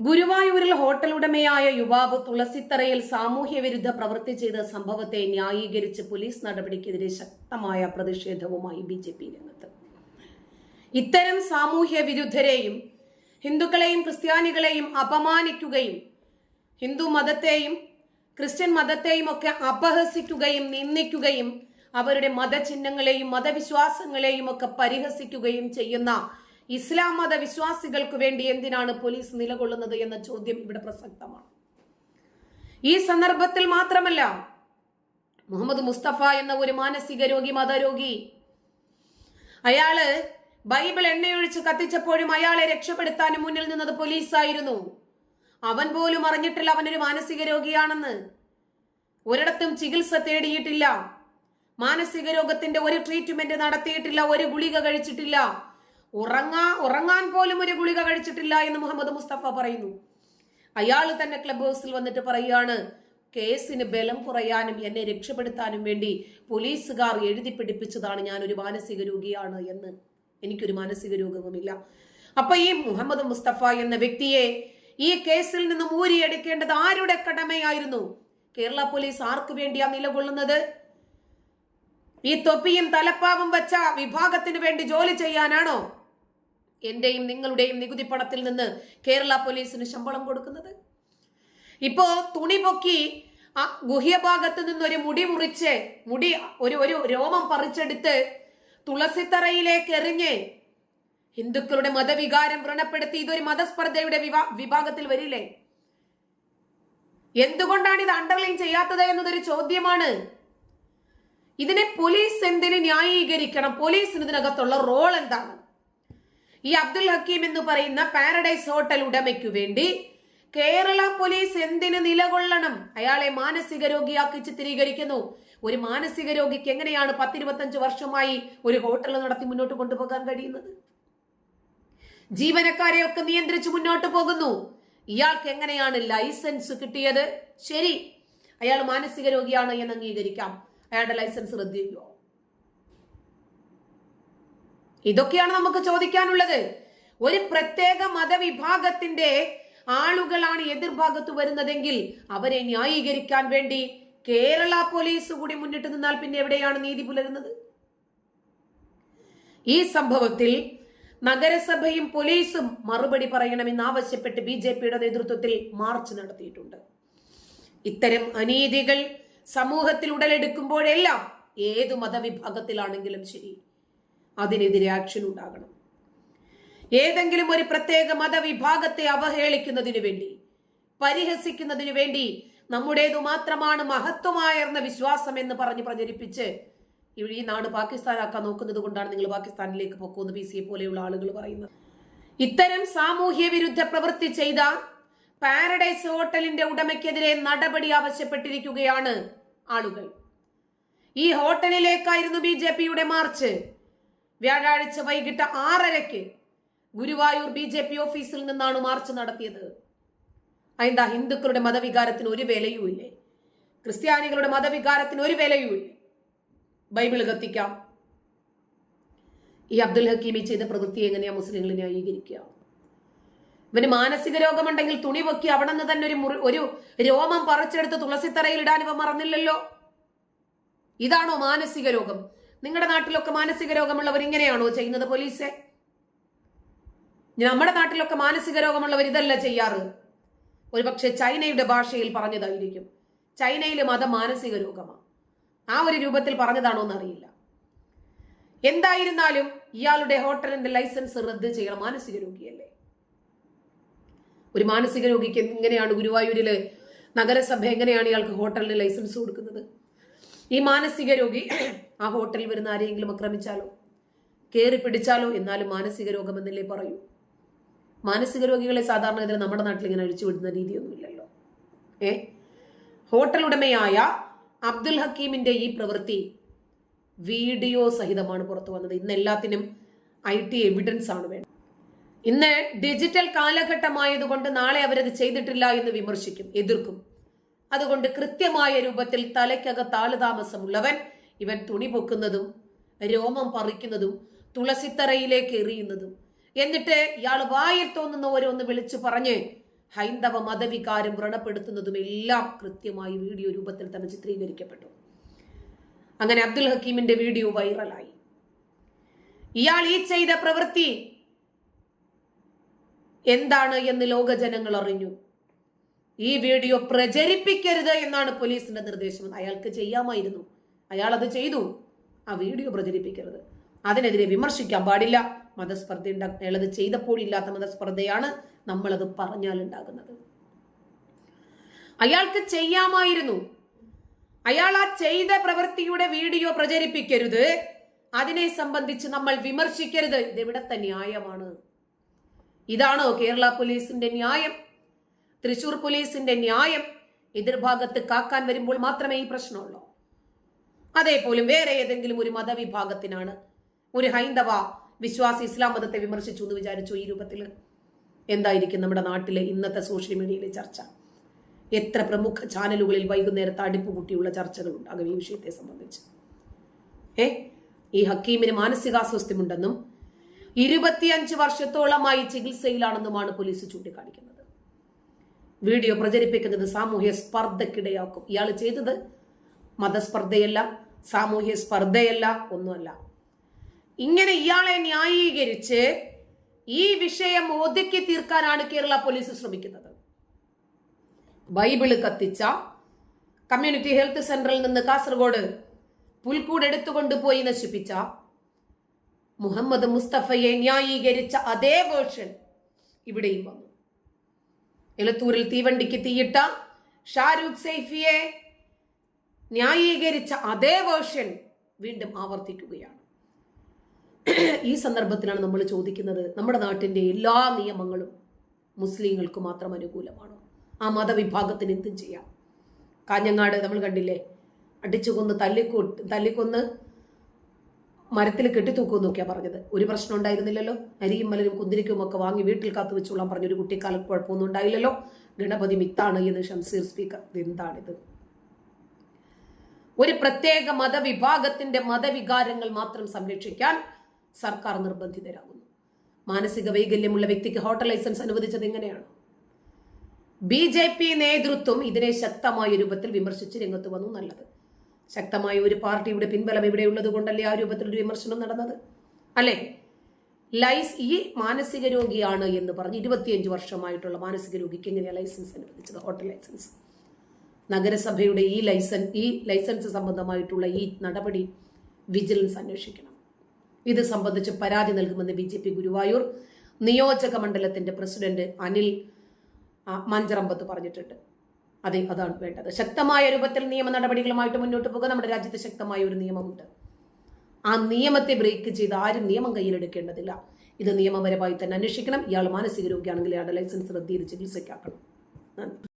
ഗുരുവായൂരിൽ ഹോട്ടൽ ഉടമയായ യുവാവ് തുളസിത്തറയിൽ സാമൂഹ്യ വിരുദ്ധ പ്രവൃത്തി ചെയ്ത സംഭവത്തെ ന്യായീകരിച്ച് പോലീസ് നടപടിക്കെതിരെ ശക്തമായ പ്രതിഷേധവുമായി ബി ജെ പി രംഗത്ത്. ഇത്തരം സാമൂഹ്യ വിരുദ്ധരെയും ഹിന്ദുക്കളെയും ക്രിസ്ത്യാനികളെയും അപമാനിക്കുകയും ഹിന്ദു മതത്തെയും ക്രിസ്ത്യൻ മതത്തെയും ഒക്കെ അപഹസിക്കുകയും നിന്ദിക്കുകയും അവരുടെ മതചിഹ്നങ്ങളെയും മതവിശ്വാസങ്ങളെയും ഒക്കെ പരിഹസിക്കുകയും ചെയ്യുന്ന ഇസ്ലാം മത വിശ്വാസികൾക്ക് വേണ്ടി എന്തിനാണ് പോലീസ് നിലകൊള്ളുന്നത് എന്ന ചോദ്യം ഇവിടെ പ്രസക്തമാണ്. ഈ സന്ദർഭത്തിൽ മാത്രമല്ല മുഹമ്മദ് മുസ്തഫ എന്ന ഒരു മാനസിക രോഗി മതരോഗി അയാൾ ബൈബിൾ എണ്ണയൊഴിച്ച് കത്തിച്ചപ്പോഴും അയാളെ രക്ഷപ്പെടുത്താനും മുന്നിൽ നിന്നത് പോലീസായിരുന്നു. അവൻ പോലും അറിഞ്ഞിട്ടില്ല അവനൊരു മാനസിക രോഗിയാണെന്ന്. ഒരിടത്തും ചികിത്സ തേടിയിട്ടില്ല. മാനസിക രോഗത്തിന്റെ ഒരു ട്രീറ്റ്മെന്റ് നടത്തിയിട്ടില്ല ഒരു ഗുളിക കഴിച്ചിട്ടില്ല. ഉറങ്ങാ ഉറങ്ങാൻ പോലും ഒരു ഗുളിക കഴിച്ചിട്ടില്ല എന്ന് മുഹമ്മദ് മുസ്തഫ പറയുന്നു. അയാൾ തന്നെ ക്ലബ് ഹൗസിൽ വന്നിട്ട് പറയുകയാണ് കേസിന് ബലം കുറയാനും എന്നെ രക്ഷപ്പെടുത്താനും വേണ്ടി പോലീസുകാർ എഴുതി പിടിപ്പിച്ചതാണ് ഞാൻ ഒരു മാനസിക രോഗിയാണ് എന്ന്. എനിക്കൊരു മാനസിക രോഗവുമില്ല. അപ്പൊ ഈ മുഹമ്മദ് മുസ്തഫ എന്ന വ്യക്തിയെ ഈ കേസിൽ നിന്ന് ഊരിയെടുക്കേണ്ടത് ആരുടെ കടമയായിരുന്നു? കേരള പോലീസ് ആർക്ക് വേണ്ടിയാ നിലകൊള്ളുന്നത്? ഈ തൊപ്പിയും തലപ്പാവും വെച്ച വിഭാഗത്തിന് വേണ്ടി ജോലി ചെയ്യാനാണോ? എന്റെയും നിങ്ങളുടെയും നികുതി പണത്തിൽ നിന്ന് കേരള പോലീസിന് ശമ്പളം കൊടുക്കുന്നത്? ഇപ്പോ തുണി പൊക്കി ആ ഗുഹ്യഭാഗത്ത് നിന്ന് ഒരു മുടി മുറിച്ച് മുടി ഒരു ഒരു രോമം പറിച്ചെടുത്ത് തുളസിത്തറയിലേക്ക് എറിഞ്ഞ് ഹിന്ദുക്കളുടെ മതവികാരം വ്രണപ്പെടുത്തി ഇതൊരു മതസ്പർദ്ധയുടെ വിഭാഗത്തിൽ വരില്ലേ? എന്തുകൊണ്ടാണ് ഇത് അണ്ടർലൈൻ ചെയ്യാത്തത് എന്നതൊരു ചോദ്യമാണ്. ഇതിനെ പോലീസ് എന്തിന് ന്യായീകരിക്കണം? പോലീസിന് ഇതിനകത്തുള്ള റോൾ എന്താണ്? ഈ അബ്ദുൽ ഹക്കീം എന്ന് പറയുന്ന പാരഡൈസ് ഹോട്ടൽ ഉടമയ്ക്ക് വേണ്ടി കേരള പോലീസ് എന്തിന് നിലകൊള്ളണം? അയാളെ മാനസിക രോഗിയാക്കി ചിത്രീകരിക്കുന്നു. ഒരു മാനസിക രോഗിക്ക് എങ്ങനെയാണ് പത്തിരുപത്തഞ്ച് വർഷമായി ഒരു ഹോട്ടൽ നടത്തി മുന്നോട്ട് കൊണ്ടുപോകാൻ കഴിയുന്നത്? ജീവനക്കാരെ ഒക്കെ നിയന്ത്രിച്ച് മുന്നോട്ട് പോകുന്നു. ഇയാൾക്ക് എങ്ങനെയാണ് ലൈസൻസ് കിട്ടിയത്? ശരി അയാൾ മാനസിക രോഗിയാണ് എന്ന് അംഗീകരിക്കാം. അയാളുടെ ലൈസൻസ് റദ്ദ് ഇതൊക്കെയാണ് നമുക്ക് ചോദിക്കാനുള്ളത്. ഒരു പ്രത്യേക മതവിഭാഗത്തിന്റെ ആളുകളാണ് എതിർഭാഗത്ത് വരുന്നതെങ്കിൽ അവരെ ന്യായീകരിക്കാൻ വേണ്ടി കേരള പോലീസ് കൂടി മുന്നിട്ട് നിന്നാൽ പിന്നെ എവിടെയാണ് നീതി പുലരുന്നത്? ഈ സംഭവത്തിൽ നഗരസഭയും പോലീസും മറുപടി പറയണമെന്ന് ആവശ്യപ്പെട്ട് ബി ജെ പിയുടെ നേതൃത്വത്തിൽ മാർച്ച് നടത്തിയിട്ടുണ്ട്. ഇത്തരം അനീതികൾ സമൂഹത്തിൽ ഉടലെടുക്കുമ്പോഴെല്ലാം ഏതു മതവിഭാഗത്തിലാണെങ്കിലും ശരി. അതിനെതിരെ ആക്ഷൻ ഉണ്ടാകണം. ഏതെങ്കിലും ഒരു പ്രത്യേക മതവിഭാഗത്തെ അവഹേളിക്കുന്നതിനു വേണ്ടി പരിഹസിക്കുന്നതിനു വേണ്ടി നമ്മുടേതു മാത്രമാണ് മഹത്വമായിരുന്ന വിശ്വാസം എന്ന് പറഞ്ഞ് പ്രചരിപ്പിച്ച് ഈ നാട് പാകിസ്ഥാനാക്കാൻ നോക്കുന്നത് കൊണ്ടാണ് നിങ്ങൾ പാകിസ്ഥാനിലേക്ക് പൊക്കുമെന്ന് പി സിയെ പോലെയുള്ള ആളുകൾ പറയുന്നത്. ഇത്തരം സാമൂഹ്യ വിരുദ്ധ പ്രവൃത്തി ചെയ്ത പാരഡൈസ് ഹോട്ടലിന്റെ ഉടമയ്ക്കെതിരെ നടപടി ആവശ്യപ്പെട്ടിരിക്കുകയാണ് ആളുകൾ. ഈ ഹോട്ടലിലേക്കായിരുന്നു ബി ജെ പിയുടെ മാർച്ച്. വ്യാഴാഴ്ച വൈകിട്ട് ആറരയ്ക്ക് ഗുരുവായൂർ ബി ജെ പി ഓഫീസിൽ നിന്നാണ് മാർച്ച് നടത്തിയത്. അതെന്താ? ഹിന്ദുക്കളുടെ മതവികാരത്തിന് ഒരു വിലയുമില്ലേ ക്രിസ്ത്യാനികളുടെ മതവികാരത്തിന് ഒരു വിലയുമില്ലേ ബൈബിൾ കത്തിക്കാം. ഈ അബ്ദുൽ ഹക്കീമി ചെയ്ത പ്രവൃത്തി എങ്ങനെയാ മുസ്ലിങ്ങൾ ന്യായീകരിക്കുക ഇവന് മാനസിക രോഗമുണ്ടെങ്കിൽ തുണി പൊക്കി അവിടെ നിന്ന് തന്നെ ഒരു മുറി ഒരു രോമം പറിച്ചെടുത്ത് തുളസിത്തറയിൽ ഇടാൻ ഇവ മറന്നില്ലല്ലോ? ഇതാണോ മാനസിക രോഗം? നിങ്ങളുടെ നാട്ടിലൊക്കെ മാനസിക രോഗമുള്ളവർ ഇങ്ങനെയാണോ ചെയ്യുന്നത് പോലീസെ? നമ്മുടെ നാട്ടിലൊക്കെ മാനസിക രോഗമുള്ളവർ ഇതല്ല ചെയ്യാറ്. ഒരുപക്ഷെ ചൈനയുടെ ഭാഷയിൽ പറഞ്ഞതായിരിക്കും. ചൈനയിലെ മതം മാനസിക രോഗമാണ്. ആ ഒരു രൂപത്തിൽ പറഞ്ഞതാണോ എന്നറിയില്ല. എന്തായിരുന്നാലും ഇയാളുടെ ഹോട്ടലിന്റെ ലൈസൻസ് റദ്ദ് ചെയ്യണം. മാനസിക രോഗിയല്ലേ? ഒരു മാനസിക രോഗിക്ക് എങ്ങനെയാണ് ഗുരുവായൂരിലെ നഗരസഭ എങ്ങനെയാണ് ഇയാൾക്ക് ഹോട്ടലിന് ലൈസൻസ് കൊടുക്കുന്നത്? ഈ മാനസിക രോഗി ആ ഹോട്ടലിൽ വരുന്ന ആരെയെങ്കിലും ആക്രമിച്ചാലോ? കയറി പിടിച്ചാലോ? എന്നാലും മാനസിക രോഗമെന്നല്ലേ പറയൂ. മാനസിക രോഗികളെ സാധാരണഗതിയിൽ നമ്മുടെ നാട്ടിൽ ഇങ്ങനെ അഴിച്ചുവിടുന്ന രീതിയൊന്നുമില്ലല്ലോ. ഏ? ഹോട്ടൽ ഉടമയായ അബ്ദുൽ ഹക്കീമിന്റെ ഈ പ്രവൃത്തി വീഡിയോ സഹിതമാണ് പുറത്തു വന്നത്. ഇന്ന് എല്ലാത്തിനും ഐ ടി എവിഡൻസ് ആണ് വേണ്ടത്. ഇന്ന് ഡിജിറ്റൽ കാലഘട്ടമായതുകൊണ്ട് നാളെ അവരത് ചെയ്തിട്ടില്ല എന്ന് വിമർശിക്കും എതിർക്കും. അതുകൊണ്ട് കൃത്യമായ രൂപത്തിൽ തലയ്ക്കകത്ത് ആളുതാമസമുള്ളവൻ ഇവൻ തുണി പൊക്കുന്നതും രോമം പറിക്കുന്നതും തുളസിത്തറയിലേക്ക് എറിയുന്നതും. എന്നിട്ട് ഇയാൾ വായിൽ തോന്നുന്ന ഓരോന്ന് വിളിച്ചു പറഞ്ഞ് ഹൈന്ദവ മതവികാരം വ്രണപ്പെടുത്തുന്നതും എല്ലാം കൃത്യമായി വീഡിയോ രൂപത്തിൽ തന്നെ ചിത്രീകരിക്കപ്പെട്ടു. അങ്ങനെ അബ്ദുൽ ഹക്കീമിന്റെ വീഡിയോ വൈറലായി. ഇയാൾ ഈ ചെയ്ത പ്രവൃത്തി എന്താണ് എന്ന് ലോകജനങ്ങൾ അറിഞ്ഞു. ഈ വീഡിയോ പ്രചരിപ്പിക്കരുത് എന്നാണ് പോലീസിന്റെ നിർദ്ദേശം. അയാൾക്ക് ചെയ്യാമായിരുന്നു. അയാൾ അത് ചെയ്തു. ആ വീഡിയോ പ്രചരിപ്പിക്കരുത്. അതിനെതിരെ വിമർശിക്കാൻ പാടില്ല. മതസ്പർദ്ധ അയാളത് ചെയ്തപ്പോഴില്ലാത്ത മതസ്പർദ്ധയാണ് നമ്മളത് പറഞ്ഞാൽ ഉണ്ടാകുന്നത്. അയാൾക്ക് ചെയ്യാമായിരുന്നു. അയാൾ ആ ചെയ്ത പ്രവൃത്തിയുടെ വീഡിയോ പ്രചരിപ്പിക്കരുത്. അതിനെ സംബന്ധിച്ച് നമ്മൾ വിമർശിക്കരുത്. ഇതെവിടത്തെ ന്യായമാണ് ഇതാണോ കേരള പോലീസിന്റെ ന്യായം? തൃശൂർ പോലീസിന്റെ ന്യായം എതിർഭാഗത്ത് കാക്കാൻ വരുമ്പോൾ മാത്രമേ ഈ പ്രശ്നമുള്ളൂ. അതേപോലും വേറെ ഏതെങ്കിലും ഒരു മതവിഭാഗത്തിനാണ് ഒരു ഹൈന്ദവ വിശ്വാസി ഇസ്ലാം മതത്തെ വിമർശിച്ചു എന്ന് വിചാരിച്ചു ഈ രൂപത്തിൽ. എന്തായിരിക്കും നമ്മുടെ നാട്ടിലെ ഇന്നത്തെ സോഷ്യൽ മീഡിയയിലെ ചർച്ച? എത്ര പ്രമുഖ ചാനലുകളിൽ വൈകുന്നേരത്തെ അടുപ്പ് കൂട്ടിയുള്ള ചർച്ചകൾ ഉണ്ടാകും ഈ വിഷയത്തെ സംബന്ധിച്ച്. ഏ? ഈ ഹക്കീമിന് മാനസികാസ്വസ്ഥ്യമുണ്ടെന്നും ഇരുപത്തിയഞ്ച് വർഷത്തോളമായി ചികിത്സയിലാണെന്നുമാണ് പോലീസ് ചൂണ്ടിക്കാണിക്കുന്നത്. വീഡിയോ പ്രചരിപ്പിക്കുന്നത് സാമൂഹ്യ സ്പർദ്ധക്കിടയാക്കും. ഇയാൾ ചെയ്തത് മതസ്പർദ്ധയല്ല സാമൂഹ്യ സ്പർദ്ധയല്ല ഒന്നുമല്ല. ഇങ്ങനെ ഇയാളെ ന്യായീകരിച്ച് ഈ വിഷയം ഒതുക്കി തീർക്കാനാണ് കേരള പോലീസ് ശ്രമിക്കുന്നത്. ബൈബിൾ കത്തിച്ച കമ്മ്യൂണിറ്റി ഹെൽത്ത് സെന്ററിൽ നിന്ന് കാസർഗോഡ് പുൽക്കൂട് എടുത്തുകൊണ്ട് പോയി നശിപ്പിച്ച മുഹമ്മദ് മുസ്തഫയെ ന്യായീകരിച്ച അതേ വേർഷൻ ഇവിടെയും വന്നു. എലത്തൂരിൽ തീവണ്ടിക്ക് തീയിട്ട ഷാരൂഖ് സൈഫിയെ ന്യായീകരിച്ച അതേ വേർഷൻ വീണ്ടും ആവർത്തിക്കുകയാണ്. ഈ സന്ദർഭത്തിലാണ് നമ്മൾ ചോദിക്കുന്നത് നമ്മുടെ നാട്ടിന്റെ എല്ലാ നിയമങ്ങളും മുസ്ലിങ്ങൾക്ക് മാത്രം അനുകൂലമാണോ? ആ മതവിഭാഗത്തിന് എന്തും ചെയ്യാം. കാഞ്ഞങ്ങാട് നമ്മൾ കണ്ടില്ലേ? അടിച്ചു കൊന്ന് തല്ലിക്കൊ തല്ലിക്കൊന്ന് മരത്തിൽ കെട്ടിത്തൂക്കുമെന്നൊക്കെയാണ് പറഞ്ഞത്. ഒരു പ്രശ്നം ഉണ്ടായിരുന്നില്ലല്ലോ. അരിയും മലരും കുന്തിരിക്കും ഒക്കെ വാങ്ങി വീട്ടിൽ കാത്തു വെച്ചോളാം പറഞ്ഞ ഒരു കുട്ടിക്കാലം കുഴപ്പമൊന്നും ഉണ്ടായില്ലല്ലോ. ഗണപതി മിത്താണ് എന്ന് ഷംസീർ സ്പീക്കർ. എന്താണിത്? ഒരു പ്രത്യേക മതവിഭാഗത്തിന്റെ മതവികാരങ്ങൾ മാത്രം സംരക്ഷിക്കാൻ സർക്കാർ നിർബന്ധിതരാകുന്നു. മാനസിക വൈകല്യമുള്ള വ്യക്തിക്ക് ഹോട്ടൽ ലൈസൻസ് അനുവദിച്ചത് എങ്ങനെയാണ്? ബി ജെ പി നേതൃത്വം ഇതിനെ ശക്തമായ രൂപത്തിൽ വിമർശിച്ച് രംഗത്ത് വന്നു നല്ലത്. ശക്തമായ ഒരു പാർട്ടിയുടെ പിൻബലം ഇവിടെ ഉള്ളത് കൊണ്ടല്ലേ ആ രൂപത്തിൽ ഒരു വിമർശനം നടന്നത്? അല്ലേ? ലൈസ് ഈ മാനസിക രോഗിയാണ് എന്ന് പറഞ്ഞ് ഇരുപത്തിയഞ്ച് വർഷമായിട്ടുള്ള മാനസിക രോഗിക്ക് എങ്ങനെയാണ് ലൈസൻസ് അനുവദിച്ചത്? Hotel licence. നഗരസഭയുടെ ഈ ലൈസൻസ് ഈ ലൈസൻസ് സംബന്ധമായിട്ടുള്ള ഈ നടപടി വിജിലൻസ് അന്വേഷിക്കണം. ഇത് സംബന്ധിച്ച് പരാതി നൽകുമെന്ന് ബി ജെ പി ഗുരുവായൂർ നിയോജക മണ്ഡലത്തിന്റെ പ്രസിഡന്റ് അനിൽ മഞ്ചറമ്പത്ത് പറഞ്ഞിട്ടുണ്ട്. അതെ അതാണ് വേണ്ടത്. ശക്തമായ രൂപത്തിൽ നിയമ നടപടികളുമായിട്ട് മുന്നോട്ട് പോകുക നമ്മുടെ രാജ്യത്ത് ശക്തമായ ഒരു നിയമമുണ്ട്. ആ നിയമത്തെ ബ്രേക്ക് ചെയ്ത് ആരും നിയമം കയ്യിലെടുക്കേണ്ടതില്ല. ഇത് നിയമപരമായി തന്നെ അന്വേഷിക്കണം. ഇയാൾ മാനസിക രോഗിയാണെങ്കിൽ ഇയാളുടെ ലൈസൻസ് റദ്ദ് ചികിത്സയ്ക്കാക്കണം.